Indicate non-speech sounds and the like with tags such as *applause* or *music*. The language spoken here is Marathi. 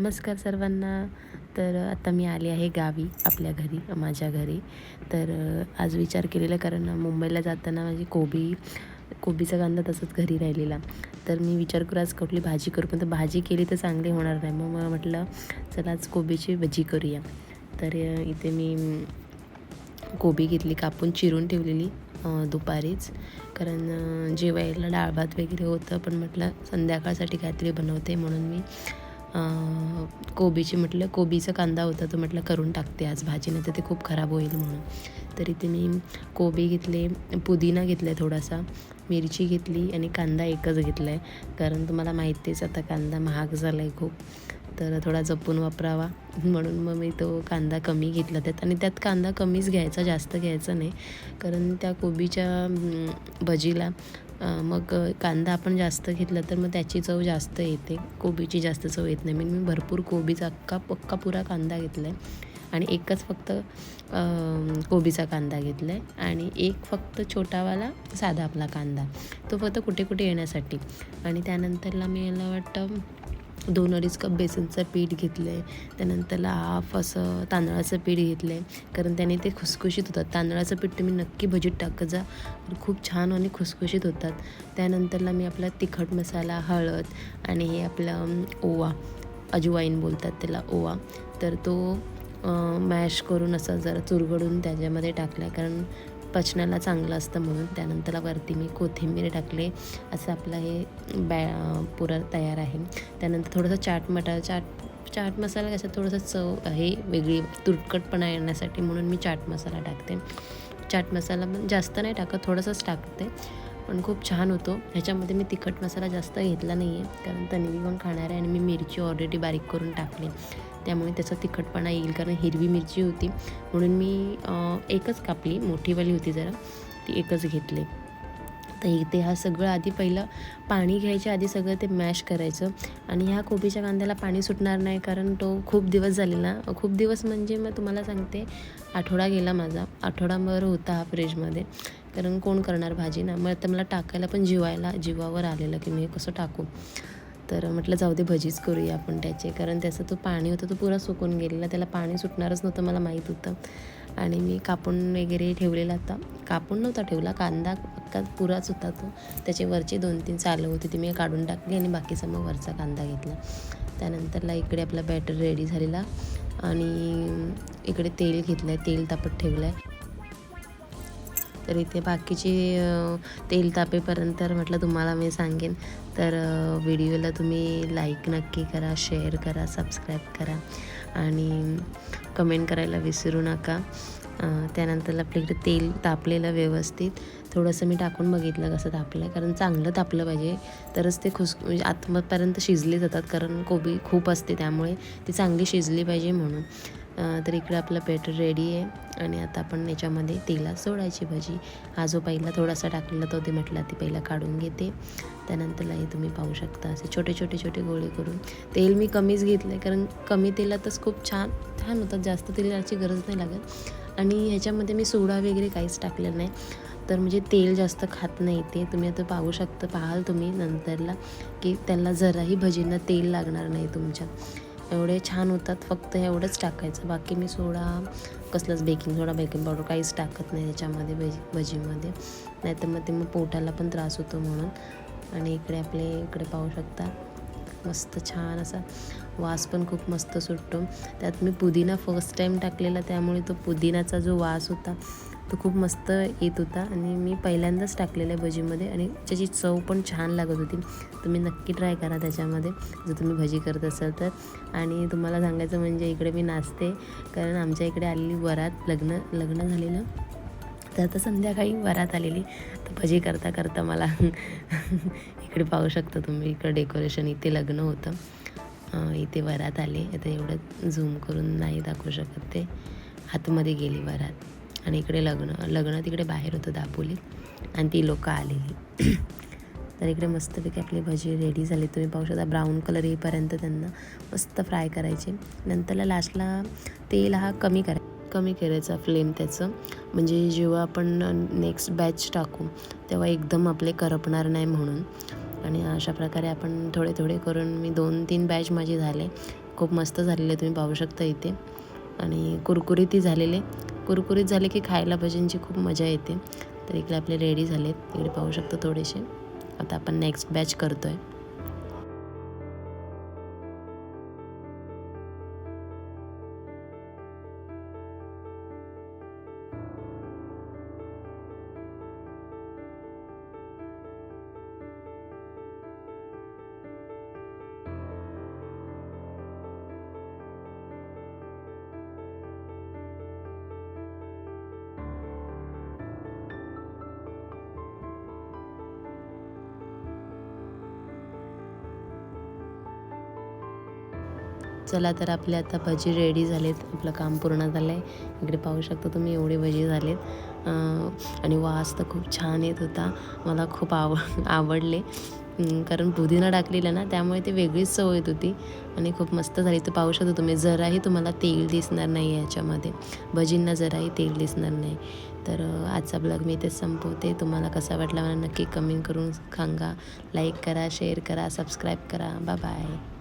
नमस्कार सर्वांना. तर आता मी आले आहे गावी आपल्या घरी माझ्या घरी. तर आज विचार केलेला कारण मुंबईला जाताना माझी कोबी कोबीचा कांदा तसंच घरी राहिलेला. तर मी विचार करू आज कुठली भाजी करू? पण तर भाजी केली तर चांगली होणार नाही. मग मला म्हटलं चला आज कोबीची भजी करूया. तर इथे मी कोबी घेतली कापून चिरून ठेवलेली दुपारीच. कारण जेवायला डाळ भात वगैरे होतं पण म्हटलं संध्याकाळसाठी काहीतरी बनवते म्हणून मी. कोबीची म्हटलं कोबीचा कांदा होता तो म्हटलं करून टाकते आज भाजी नाही तर ते खूप खराब होईल म्हणून. तर इथे मी कोबी घेतले पुदिना घेतला आहे थोडासा मिरची घेतली आणि कांदा एकच घेतला आहे कारण तुम्हाला माहितीच आता कांदा महाग झाला आहे खूप. तर थोडा जपून वापरावा. म्हणून मग मी तो कांदा कमी घेतला त्यात. आणि त्यात कांदा कमीच घ्यायचा जास्त घ्यायचा नाही. कारण त्या कोबीच्या भजीला मग कांदा आपण जास्त घेतला तर मग त्याची चव जास्त येते. कोबीची जास्त चव येत नाही. मी मी भरपूर कोबीचा अक्का पक्का पुरा कांदा घेतला आहे आणि एकच फक्त कोबीचा कांदा घेतला आहे आणि एक फक्त छोटावाला साधा आपला कांदा. तो फक्त कुठे कुठे येण्यासाठी. आणि त्यानंतरला मी याला वाटतं दोन अडीच कप बेसनचं पीठ घेतलं आहे त्यानंतरला हाफ असं तांदळाचं पीठ घेतलं आहे कारण त्याने ते खुसखुशीत होतात. तांदळाचं पीठ तुम्ही नक्की भजीत टाकत जा. खूप छान आणि खुसखुशीत होतात. त्यानंतरला मी आपला तिखट मसाला हळद आणि हे आपलं ओवा. अजवाईन बोलतात त्याला ओवा. तर तो मॅश करून असं जरा चुरगडून त्याच्यामध्ये टाकला आहे कारण पचनाला चांगलं असतं म्हणून त्यानंतर वरती मी कोथिंबीर टाकले. असं आपलं हे बॅ पुरण तयार आहे. त्यानंतर थोडंसं चाट मटा चाट चाट मसाला कसं थोडंसं चव आहे वेगळी तुटकटपणा येण्यासाठी म्हणून मी चाट मसाला टाकते. चाट मसाला पण जास्त नाही टाकत थोडंसंच टाकते. पण खूप छान होतो. ह्याच्यामध्ये मी तिखट मसाला जास्त घेतला नाही आहे कारण तन्वी पण खाणार आहे आणि मी मिरची ऑलरेडी बारीक करून टाकली. त्यामुळे त्याचा तिखटपणा येईल कारण हिरवी मिरची होती. म्हणून मी एकच कापली मोठीवाली होती जरा. ती एकच घेतली. तर इथे हा सगळं आधी पहिलं पाणी घ्यायच्या आधी सगळं ते मॅश करायचं. आणि ह्या कोबीच्या कांद्याला पाणी सुटणार नाही कारण तो खूप दिवस झालेला खूप दिवस म्हणजे मग तुम्हाला सांगते आठवडा गेला माझा. आठवडाभर होता हा फ्रीजमध्ये. कारण कोण करणार भाजी ना? मग तर मला टाकायला पण जिवायला जीवावर आलेलं की मी कसं टाकू? तर म्हटलं जाऊ दे भजीच करूया आपण त्याचे. कारण त्याचं तो पाणी होतं तो पुरा सुकून गेलेला. त्याला पाणी सुटणारच नव्हतं मला माहीत होतं. आणि मी कापून वगैरे ठेवलेला होता. कापून नव्हता ठेवला कांदा का पुराच होता तो. त्याचे वरचे दोन तीन चालू होते ती मी काढून टाकली आणि बाकीचा मग वरचा कांदा घेतला. त्यानंतरला इकडे आपला बॅटर रेडी झालेला. आणि इकडे तेल घेतलं आहे तेल तापत ठेवलं आहे तर इथे बाकीचे तेल तापेपर्यंत म्हटलं तुम्हाला मी सांगेन. तर व्हिडिओला तुम्ही लाईक नक्की करा शेअर करा सबस्क्राईब करा आणि कमेंट करायला विसरू नका. त्यानंतर आपल्याकडे तेल तापलेलं व्यवस्थित. थोडंसं मी टाकून बघितलं कसं तापलं आहे कारण चांगलं तापलं पाहिजे. तरच ते खुस म्हणजे आतमपर्यंत शिजले जातात कारण कोबी खूप असते त्यामुळे ती चांगली शिजली पाहिजे म्हणून. तर इकडे आपलं बेटर रेडी आहे. आणि आता आपण याच्यामध्ये तेलात सोडायची भाजी. हा जो पहिला थोडासा टाकलेला तो ते म्हटलं ती पहिला काढून घेते. त्यानंतरला हे तुम्ही पाहू शकता असे छोटे छोटे छोटे गोळे करून. तेल मी कमीच घेतलं आहे कारण कमी तेलातच खूप छान छान होतात. जास्त तेलाची गरज नाही लागत. आणि ह्याच्यामध्ये मी सोडा वगैरे काहीच टाकलेलं नाही. तर म्हणजे तेल जास्त खात नाही ते. तुम्ही आता पाहू शकता पाहाल तुम्ही नंतरला की त्याला जराही भजींना तेल लागणार नाही तुमच्या. एवढे छान होतात फक्त एवढंच टाकायचं. बाकी मी सोडा कसलंच बेकिंग सोडा बेकिंग पावडर काहीच टाकत नाही त्याच्यामध्ये भजी भजीमध्ये. नाहीतर मग ते मग पोटाला पण त्रास होतो म्हणून. आणि इकडे आपले इकडे पाहू शकता. मस्त छान असा वास पण खूप मस्त सुटतो. त्यात मी पुदिना फर्स्ट टाईम टाकलेला त्यामुळे तो पुदिनाचा जो वास होता तो खूप मस्त येत होता आणि मी पहिल्यांदाच टाकलेला आहे भजीमध्ये आणि त्याची चव पण छान लागत होती. तुम्ही नक्की ट्राय करा त्याच्यामध्ये. जर तुम्ही भजी करत असाल तर. आणि तुम्हाला सांगायचं म्हणजे इकडे मी नाचते. कारण आमच्या इकडे आलेली वरात लग्न लग्न झालेलं. तर आता संध्याकाळी वरात आलेली. तर भजी करता करता मला *laughs* इकडे पाहू शकता तुम्ही. इकडं डेकोरेशन इथे लग्न होतं. इथे वरात आले. आता एवढं झूम करून नाही दाखवू शकत ते. हातमध्ये गेली वरात. आणि इकडे लग्न लग्न तिकडे बाहेर होतं दापोलीत आणि ती लोकं आलेली. तर इकडे मस्तपैकी आपली भजी रेडी झाली. तुम्ही पाहू शकता ब्राऊन कलर येईपर्यंत त्यांना मस्त फ्राय करायचे. नंतरला लास्टला तेल हा कमी करा कमी करायचा फ्लेम त्याचं. म्हणजे जेव्हा आपण नेक्स्ट बॅच टाकू तेव्हा एकदम आपले करपणार नाही म्हणून. आणि अशा प्रकारे आपण थोडे थोडे करून मी दोन तीन बॅच माझे झाले. खूप मस्त झालेले तुम्ही पाहू शकता इथे. आणि कुरकुरीतही झालेले. कुरकुरीत झाले की खायला भजनची खूप मजा येते. तर इकडे आपले रेडी झालेत. इकडे पाहू शकतो थोडेसे. आता आपण नेक्स्ट बॅच करतो आहे चला तर आपले आता भजी रेडी झालेत. आपलं काम पूर्ण झालं आहे इकडे पाहू शकता तुम्ही एवढे भजी झालेत. आणि वास तर खूप छान येत होता. मला खूप आव आवडले. कारण पुदिना टाकलेला ना त्यामुळे ते वेगळीच चव येत होती. आणि खूप मस्त झाली. तर पाहू शकता तुम्ही जराही तुम्हाला तेल दिसणार नाही आहे याच्यामध्ये. भजींना जराही तेल दिसणार नाही. तर आजचा ब्लॉग मी इथेच संपवते. तुम्हाला कसा वाटला मला नक्की कमेंट करून सांगा. लाईक करा शेअर करा सबस्क्राईब करा. Bye bye